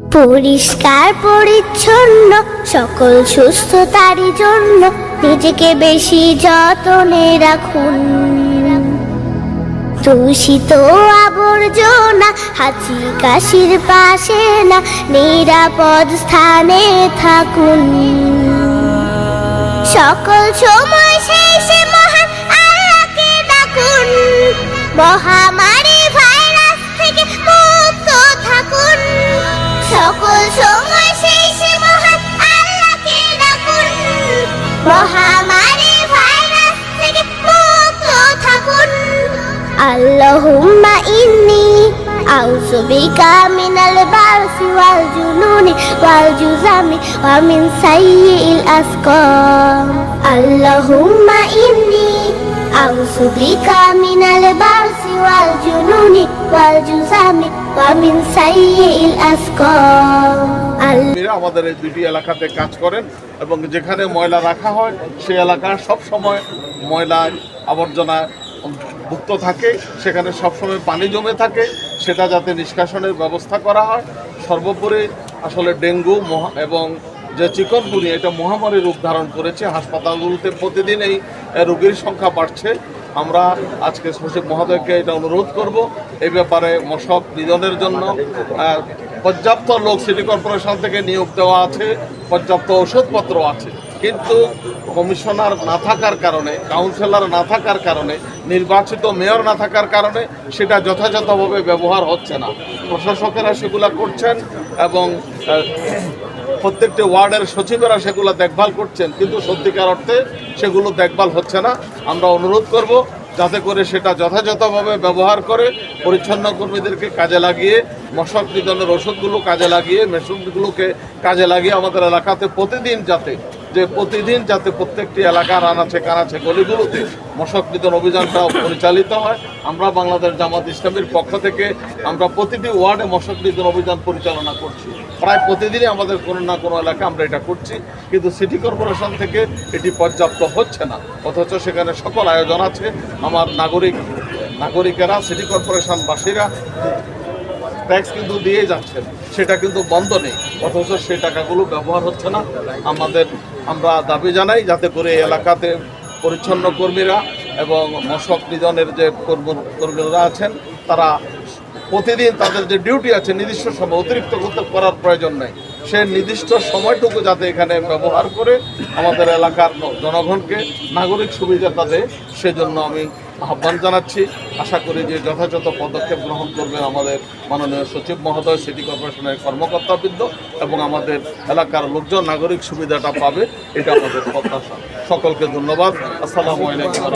পরিষ্কার, পরিচ্ছন্ন, সকল সুস্থতারই জন্য নিজেকে বেশি যতনে রাখুন। দূষিত আবর্জনা, হাঁচি কাশির পাশে না, নিরাপদ স্থানে থাকুন। সকল সময় শেষে মহান আল্লাহকে ডাকুন। মহামারী মহামারী ভাইরাস থেকে মুক্ত থাকুন। আল্লাহুম্মা ইন্নি আউযু বিকা মিনাল বারসি ওয়াল জুনুনি ওয়াল জুজামি ওয়া মিন সাইয়্যিল আসকাম। আল্লাহুম্মা ইন্নি আমাদের এই দুটি এলাকাতে কাজ করেন এবং যেখানে ময়লা রাখা হয়, সেই এলাকা সব সময় ময়লা আবর্জনা ভুক্ত থাকে, সেখানে সবসময় পানি জমে থাকে, সেটা যাতে নিষ্কাশনের ব্যবস্থা করা হয়। সর্বোপরি আসলে ডেঙ্গু এবং যে চিকনগুনি এটা মহামারী রূপ ধারণ করেছে, হাসপাতালগুলোতে প্রতিদিন এই রোগীর সংখ্যা বাড়ছে। আমরা আজকে সচিব মহোদয়কে এটা অনুরোধ করব এই ব্যাপারে মশক নিধনের জন্য। পর্যাপ্ত লোক সিটি কর্পোরেশন থেকে নিয়োগ দেওয়া আছে, পর্যাপ্ত ওষুধপত্র আছে। কিন্তু কমিশনার না থাকার কারণে, কাউন্সিলর না থাকার কারণে, নির্বাচিত মেয়র না থাকার কারণে সেটা যথাযথভাবে ব্যবহার হচ্ছে না। প্রশাসকেরা সেগুলা করছেন এবং প্রত্যেকটি ওয়ার্ডের সচিবেরা সেগুলো দেখভাল করছেন, কিন্তু সত্যিকার অর্থে সেগুলো দেখভাল হচ্ছে না। আমরা অনুরোধ করব যাতে করে সেটা যথাযথভাবে ব্যবহার করে পরিচ্ছন্ন কর্মীদেরকে কাজে লাগিয়ে, মশক নিধনের ওষুধগুলো কাজে লাগিয়ে, মেশিনগুলোকে কাজে লাগিয়ে আমাদের এলাকাতে প্রতিদিন যাতে যে প্রতিদিন যাতে প্রত্যেকটি এলাকার আনাচে কানাচে গলিগুলোতে মশক নিধন অভিযানটা পরিচালিত হয়। আমরা বাংলাদেশ জামাত ইসলামের পক্ষ থেকে আমরা প্রতিটি ওয়ার্ডে মশক নিধন অভিযান পরিচালনা করছি। প্রায় প্রতিদিনই আমাদের কোনো না কোনো এলাকা আমরা এটা করছি। কিন্তু সিটি কর্পোরেশন থেকে এটি পর্যাপ্ত হচ্ছে না। অথচ সেখানে সকল আয়োজন আছে। আমার নাগরিক, নাগরিকেরা, সিটি কর্পোরেশনবাসীরা ট্যাক্স কিন্তু দিয়ে যাচ্ছেন, সেটা কিন্তু বন্ধ নেই। অথচ সেই টাকাগুলো ব্যবহার হচ্ছে না। আমাদের, আমরা দাবি জানাই যাতে করে এলাকাতে পরিচ্ছন্ন কর্মীরা এবং মশক নিধনের যে কর্ম- কর্মীরা আছেন, তারা প্রতিদিন তাদের যে ডিউটি আছে নির্দিষ্ট সময় অতিরিক্ত করতে করার প্রয়োজন নেই। সে নির্দিষ্ট সময়টুকু যাতে এখানে ব্যবহার করে আমাদের এলাকার জনগণকে নাগরিক সুবিধাটা দেয় সেজন্য আমি আহ্বান জানাচ্ছি। আশা করি যে যথাযথ পদক্ষেপ গ্রহণ করবেন আমাদের মাননীয় সচিব মহোদয়, সিটি কর্পোরেশনের কর্মকর্তাবৃন্দ এবং আমাদের এলাকার লোকজন নাগরিক সুবিধাটা পাবে, এটা আমাদের প্রত্যাশা। সকলকে ধন্যবাদ। আসসালামু আলাইকুম।